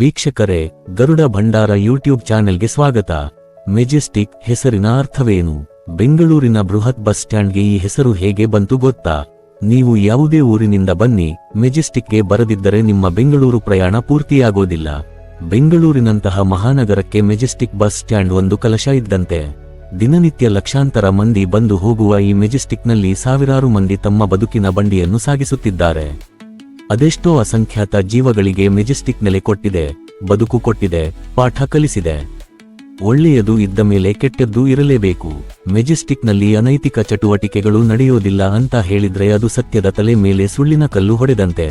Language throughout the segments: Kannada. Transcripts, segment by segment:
ವೀಕ್ಷಕರೇ, ಗರುಡ ಭಂಡಾರ ಯೂಟ್ಯೂಬ್ ಚಾನೆಲ್ಗೆ ಸ್ವಾಗತ. ಮೆಜೆಸ್ಟಿಕ್ ಹೆಸರಿನ ಅರ್ಥವೇನು? ಬೆಂಗಳೂರಿನ ಬೃಹತ್ ಬಸ್ ಸ್ಟ್ಯಾಂಡ್ಗೆ ಈ ಹೆಸರು ಹೇಗೆ ಬಂತು ಗೊತ್ತಾ? ನೀವು ಯಾವುದೇ ಊರಿನಿಂದ ಬನ್ನಿ, ಮೆಜೆಸ್ಟಿಕ್ಗೆ ಬರದಿದ್ದರೆ ನಿಮ್ಮ ಬೆಂಗಳೂರು ಪ್ರಯಾಣ ಪೂರ್ತಿಯಾಗೋದಿಲ್ಲ. ಬೆಂಗಳೂರಿನಂತಹ ಮಹಾನಗರಕ್ಕೆ ಮೆಜೆಸ್ಟಿಕ್ ಬಸ್ ಸ್ಟ್ಯಾಂಡ್ ಒಂದು ಕಲಶ ಇದ್ದಂತೆ. ದಿನನಿತ್ಯ ಲಕ್ಷಾಂತರ ಮಂದಿ ಬಂದು ಹೋಗುವ ಈ ಮೆಜೆಸ್ಟಿಕ್ನಲ್ಲಿ ಸಾವಿರಾರು ಮಂದಿ ತಮ್ಮ ಬದುಕಿನ ಬಂಡಿಯನ್ನು ಸಾಗಿಸುತ್ತಿದ್ದಾರೆ. ಅದೆಷ್ಟೋ ಅಸಂಖ್ಯಾತ ಜೀವಗಳಿಗೆ ಮೆಜೆಸ್ಟಿಕ್ ನೆಲೆ ಕೊಟ್ಟಿದೆ, ಬದುಕು ಕೊಟ್ಟಿದೆ, ಪಾಠ ಕಲಿಸಿದೆ. ಒಳ್ಳೆಯದು ಇದ್ದ ಮೇಲೆ ಕೆಟ್ಟದ್ದು ಇರಲೇಬೇಕು. ಮೆಜೆಸ್ಟಿಕ್ನಲ್ಲಿ ಅನೈತಿಕ ಚಟುವಟಿಕೆಗಳು ನಡೆಯೋದಿಲ್ಲ ಅಂತ ಹೇಳಿದ್ರೆ ಅದು ಸತ್ಯದ ತಲೆ ಮೇಲೆ ಸುಳ್ಳಿನ ಕಲ್ಲು ಹೊಡೆದಂತೆ.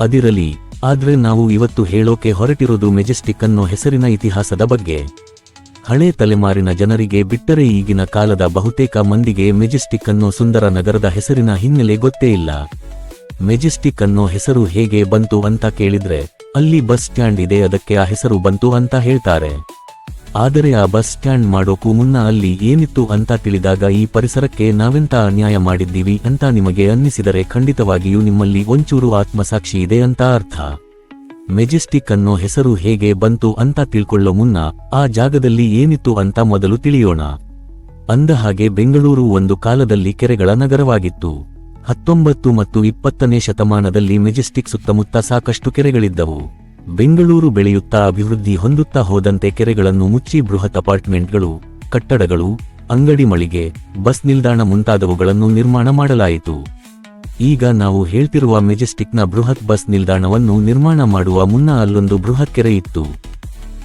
ಅದಿರಲಿ, ಆದ್ರೆ ನಾವು ಇವತ್ತು ಹೇಳೋಕೆ ಹೊರಟಿರೋದು ಮೆಜೆಸ್ಟಿಕ್ ಅನ್ನೋ ಹೆಸರಿನ ಇತಿಹಾಸದ ಬಗ್ಗೆ. ಹಳೆ ತಲೆಮಾರಿನ ಜನರಿಗೆ ಬಿಟ್ಟರೆ ಈಗಿನ ಕಾಲದ ಬಹುತೇಕ ಮಂದಿಗೆ ಮೆಜೆಸ್ಟಿಕ್ ಅನ್ನೋ ಸುಂದರ ನಗರದ ಹೆಸರಿನ ಹಿನ್ನೆಲೆ ಗೊತ್ತೇ ಇಲ್ಲ. ಮೆಜೆಸ್ಟಿಕ್ ಅನ್ನೋ ಹೆಸರು ಹೇಗೆ ಬಂತು ಅಂತ ಕೇಳಿದ್ರೆ, ಅಲ್ಲಿ ಬಸ್ ಸ್ಟ್ಯಾಂಡ್ ಇದೆ, ಅದಕ್ಕೆ ಆ ಹೆಸರು ಬಂತು ಅಂತ ಹೇಳ್ತಾರೆ. ಆದರೆ ಆ ಬಸ್ ಸ್ಟ್ಯಾಂಡ್ ಮಾಡೋಕು ಮುನ್ನ ಅಲ್ಲಿ ಏನಿತ್ತು ಅಂತ ತಿಳಿದಾಗ ಈ ಪರಿಸರಕ್ಕೆ ನಾವೆಂತ ಅನ್ಯಾಯ ಮಾಡಿದ್ದೀವಿ ಅಂತ ನಿಮಗೆ ಅನ್ನಿಸಿದರೆ ಖಂಡಿತವಾಗಿಯೂ ನಿಮ್ಮಲ್ಲಿ ಒಂಚೂರು ಆತ್ಮಸಾಕ್ಷಿ ಇದೆ ಅಂತ ಅರ್ಥ. ಮೆಜೆಸ್ಟಿಕ್ ಅನ್ನೋ ಹೆಸರು ಹೇಗೆ ಬಂತು ಅಂತ ತಿಳ್ಕೊಳ್ಳೋ ಮುನ್ನ ಆ ಜಾಗದಲ್ಲಿ ಏನಿತ್ತು ಅಂತ ಮೊದಲು ತಿಳಿಯೋಣ. ಅಂದ ಹಾಗೆ ಬೆಂಗಳೂರು ಒಂದು ಕಾಲದಲ್ಲಿ ಕೆರೆಗಳ ನಗರವಾಗಿತ್ತು. ಹತ್ತೊಂಬತ್ತು ಮತ್ತು ಇಪ್ಪತ್ತನೇ ಶತಮಾನದಲ್ಲಿ ಮೆಜೆಸ್ಟಿಕ್ ಸುತ್ತಮುತ್ತ ಸಾಕಷ್ಟು ಕೆರೆಗಳಿದ್ದವು. ಬೆಂಗಳೂರು ಬೆಳೆಯುತ್ತಾ ಅಭಿವೃದ್ಧಿ ಹೊಂದುತ್ತಾ ಹೋದಂತೆ ಕೆರೆಗಳನ್ನು ಮುಚ್ಚಿ ಬೃಹತ್ ಅಪಾರ್ಟ್ಮೆಂಟ್ಗಳು, ಕಟ್ಟಡಗಳು, ಅಂಗಡಿ ಮಳಿಗೆ, ಬಸ್ ನಿಲ್ದಾಣ ಮುಂತಾದವುಗಳನ್ನು ನಿರ್ಮಾಣ ಮಾಡಲಾಯಿತು. ಈಗ ನಾವು ಹೇಳ್ತಿರುವ ಮೆಜೆಸ್ಟಿಕ್ನ ಬೃಹತ್ ಬಸ್ ನಿಲ್ದಾಣವನ್ನು ನಿರ್ಮಾಣ ಮಾಡುವ ಮುನ್ನ ಅಲ್ಲೊಂದು ಬೃಹತ್ ಕೆರೆ ಇತ್ತು.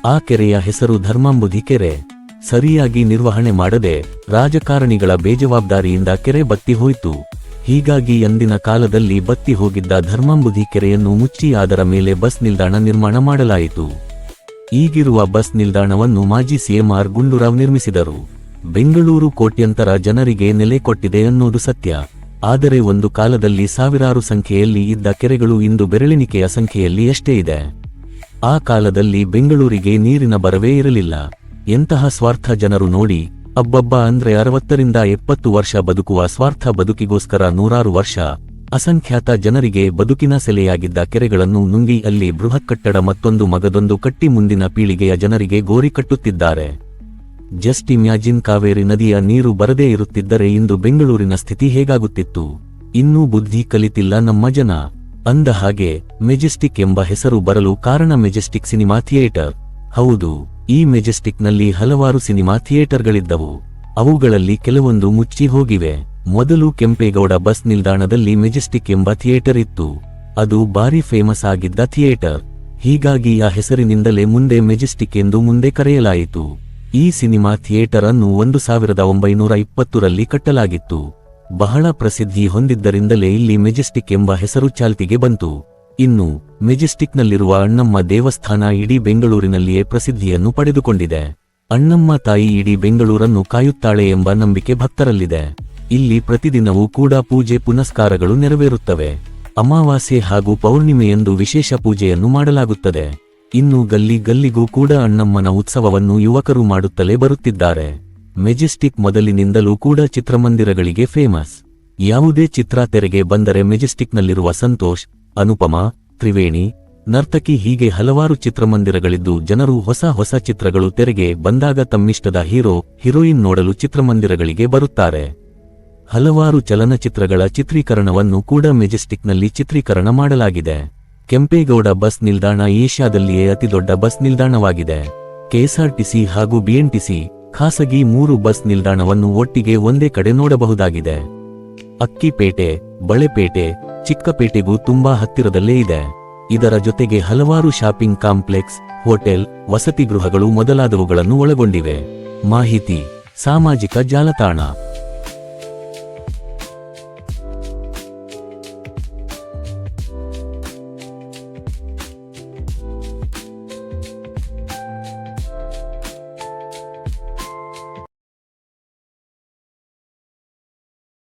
ಆ ಕೆರೆಯ ಹೆಸರು ಧರ್ಮಾಂಬುಧಿ ಕೆರೆ. ಸರಿಯಾಗಿ ನಿರ್ವಹಣೆ ಮಾಡದೆ ರಾಜಕಾರಣಿಗಳ ಬೇಜವಾಬ್ದಾರಿಯಿಂದ ಕೆರೆ ಬತ್ತಿ ಹೋಯಿತು. ಹೀಗಾಗಿ ಅಂದಿನ ಕಾಲದಲ್ಲಿ ಬತ್ತಿ ಹೋಗಿದ್ದ ಧರ್ಮಾಂಬುಧಿ ಕೆರೆಯನ್ನು ಮುಚ್ಚಿ ಅದರ ಮೇಲೆ ಬಸ್ ನಿಲ್ದಾಣ ನಿರ್ಮಾಣ ಮಾಡಲಾಯಿತು. ಈಗಿರುವ ಬಸ್ ನಿಲ್ದಾಣವನ್ನು ಮಾಜಿ ಸಿಎಂ ಆರ್ ಗುಂಡೂರಾವ್ ನಿರ್ಮಿಸಿದರು. ಬೆಂಗಳೂರು ಕೋಟ್ಯಂತರ ಜನರಿಗೆ ನೆಲೆ ಕೊಟ್ಟಿದೆ ಅನ್ನೋದು ಸತ್ಯ. ಆದರೆ ಒಂದು ಕಾಲದಲ್ಲಿ ಸಾವಿರಾರು ಸಂಖ್ಯೆಯಲ್ಲಿ ಇದ್ದ ಕೆರೆಗಳು ಇಂದು ಬೆರಳೆಣಿಕೆಯ ಸಂಖ್ಯೆಯಲ್ಲಿ ಎಷ್ಟೇ ಇದೆ. ಆ ಕಾಲದಲ್ಲಿ ಬೆಂಗಳೂರಿಗೆ ನೀರಿನ ಬರವೇ ಇರಲಿಲ್ಲ. ಎಂತಹ ಸ್ವಾರ್ಥ ಜನರು ನೋಡಿ ಅಬ್ಬಬ್ಬ ಅಂದ್ರೆ ಅರವತ್ತರಿಂದ ಎಪ್ಪತ್ತು ವರ್ಷ ಬದುಕುವ ಸ್ವಾರ್ಥ ಬದುಕಿಗೋಸ್ಕರ ನೂರಾರು ವರ್ಷ ಅಸಂಖ್ಯಾತ ಜನರಿಗೆ ಬದುಕಿನ ಸೆಲೆಯಾಗಿದ್ದ ಕೆರೆಗಳನ್ನು ನುಂಗಿ ಅಲ್ಲಿ ಬೃಹತ್ ಕಟ್ಟಡ ಮತ್ತೊಂದು ಮಗದೊಂದು ಕಟ್ಟಿ ಮುಂದಿನ ಪೀಳಿಗೆಯ ಜನರಿಗೆ ಗೋರಿ ಕಟ್ಟುತ್ತಿದ್ದಾರೆ. ಜಸ್ಟ್ ಇಮ್ಯಾಜಿನ್ ಕಾವೇರಿ ನದಿಯ ನೀರು ಬರದೇ ಇರುತ್ತಿದ್ದರೆ ಇಂದು ಬೆಂಗಳೂರಿನ ಸ್ಥಿತಿ ಹೇಗಾಗುತ್ತಿತ್ತು? ಇನ್ನೂ ಬುದ್ಧಿ ಕಲಿತಿಲ್ಲ ನಮ್ಮ ಜನ. ಅಂದ ಹಾಗೆ ಮೆಜೆಸ್ಟಿಕ್ ಎಂಬ ಹೆಸರು ಬರಲು ಕಾರಣ ಮೆಜೆಸ್ಟಿಕ್ ಸಿನಿಮಾ ಥಿಯೇಟರ್. ಹೌದು. ಈ ಮೆಜೆಸ್ಟಿಕ್ನಲ್ಲಿ ಹಲವಾರು ಸಿನಿಮಾ ಥಿಯೇಟರ್ಗಳಿದ್ದವು. ಅವುಗಳಲ್ಲಿ ಕೆಲವೊಂದು ಮುಚ್ಚಿ ಹೋಗಿವೆ. ಮೊದಲು ಕೆಂಪೇಗೌಡ ಬಸ್ ನಿಲ್ದಾಣದಲ್ಲಿ ಮೆಜೆಸ್ಟಿಕ್ ಎಂಬ ಥಿಯೇಟರ್ ಇತ್ತು. ಅದು ಭಾರಿ ಫೇಮಸ್ ಆಗಿದ್ದ ಥಿಯೇಟರ್. ಹೀಗಾಗಿ ಆ ಹೆಸರಿನಿಂದಲೇ ಮುಂದೆ ಮೆಜೆಸ್ಟಿಕ್ ಎಂದು ಮುಂದೆ ಕರೆಯಲಾಯಿತು. ಈ ಸಿನಿಮಾ ಥಿಯೇಟರ್ ಅನ್ನು ಒಂದು ಸಾವಿರದ ಒಂಬೈನೂರ ಇಪ್ಪತ್ತರಲ್ಲಿ ಕಟ್ಟಲಾಗಿತ್ತು. ಬಹಳ ಪ್ರಸಿದ್ಧಿ ಹೊಂದಿದ್ದರಿಂದಲೇ ಇಲ್ಲಿ ಮೆಜೆಸ್ಟಿಕ್ ಎಂಬ ಹೆಸರು ಚಾಲ್ತಿಗೆ ಬಂತು. ಇನ್ನು ಮೆಜೆಸ್ಟಿಕ್ನಲ್ಲಿರುವ ಅಣ್ಣಮ್ಮ ದೇವಸ್ಥಾನ ಇಡೀ ಬೆಂಗಳೂರಿನಲ್ಲಿಯೇ ಪ್ರಸಿದ್ಧಿಯನ್ನು ಪಡೆದುಕೊಂಡಿದೆ. ಅಣ್ಣಮ್ಮ ತಾಯಿ ಇಡೀ ಬೆಂಗಳೂರನ್ನು ಕಾಯುತ್ತಾಳೆ ಎಂಬ ನಂಬಿಕೆ ಭಕ್ತರಲ್ಲಿದೆ. ಇಲ್ಲಿ ಪ್ರತಿದಿನವೂ ಕೂಡ ಪೂಜೆ ಪುನಸ್ಕಾರಗಳು ನೆರವೇರುತ್ತವೆ. ಅಮಾವಾಸ್ಯೆ ಹಾಗೂ ಪೌರ್ಣಿಮೆಯಂದು ವಿಶೇಷ ಪೂಜೆಯನ್ನು ಮಾಡಲಾಗುತ್ತದೆ. ಇನ್ನು ಗಲ್ಲಿ ಗಲ್ಲಿಗೂ ಕೂಡ ಅಣ್ಣಮ್ಮನ ಉತ್ಸವವನ್ನು ಯುವಕರು ಮಾಡುತ್ತಲೇ ಬರುತ್ತಿದ್ದಾರೆ. ಮೆಜೆಸ್ಟಿಕ್ ಮೊದಲಿನಿಂದಲೂ ಕೂಡ ಚಿತ್ರಮಂದಿರಗಳಿಗೆ ಫೇಮಸ್. ಯಾವುದೇ ಚಿತ್ರ ತೆರೆಗೆ ಬಂದರೆ ಮೆಜೆಸ್ಟಿಕ್ನಲ್ಲಿರುವ ಸಂತೋಷ್ ಅನುಪಮ, ತ್ರಿವೇಣಿ, ನರ್ತಕಿ ಹೀಗೆ ಹಲವಾರು ಚಿತ್ರಮಂದಿರಗಳಿದ್ದು ಜನರು ಹೊಸ ಹೊಸ ಚಿತ್ರಗಳು ತೆರೆಗೆ ಬಂದಾಗ ತಮ್ಮಿಷ್ಟದ ಹೀರೋ, ಹೀರೋಯಿನ್ ನೋಡಲು ಚಿತ್ರಮಂದಿರಗಳಿಗೆ ಬರುತ್ತಾರೆ. ಹಲವಾರು ಚಲನಚಿತ್ರಗಳ ಚಿತ್ರೀಕರಣವನ್ನು ಕೂಡ ಮೆಜೆಸ್ಟಿಕ್ನಲ್ಲಿ ಚಿತ್ರೀಕರಣ ಮಾಡಲಾಗಿದೆ. ಕೆಂಪೇಗೌಡ ಬಸ್ ನಿಲ್ದಾಣ ಏಷ್ಯಾದಲ್ಲಿಯೇ ಅತಿದೊಡ್ಡ ಬಸ್ ನಿಲ್ದಾಣವಾಗಿದೆ. ಕೆಎಸ್ಆರ್ಟಿಸಿ ಹಾಗೂ ಬಿಎನ್ಟಿಸಿ ಖಾಸಗಿ ಮೂರು ಬಸ್ ನಿಲ್ದಾಣವನ್ನು ಒಟ್ಟಿಗೆ ಒಂದೇ ಕಡೆ ನೋಡಬಹುದಾಗಿದೆ. ಅಕ್ಕಿಪೇಟೆ, ಬಳೆಪೇಟೆ ಚಿಕ್ಕಪೇಟೆಗೂ ತುಂಬಾ ಹತ್ತಿರದಲ್ಲೇ ಇದೆ. ಇದರ ಜೊತೆಗೆ ಹಲವಾರು ಶಾಪಿಂಗ್ ಕಾಂಪ್ಲೆಕ್ಸ್, ಹೋಟೆಲ್, ವಸತಿ ಗೃಹಗಳು ಮೊದಲಾದವುಗಳನ್ನು ಒಳಗೊಂಡಿವೆ. ಮಾಹಿತಿ, ಸಾಮಾಜಿಕ ಜಾಲತಾಣ.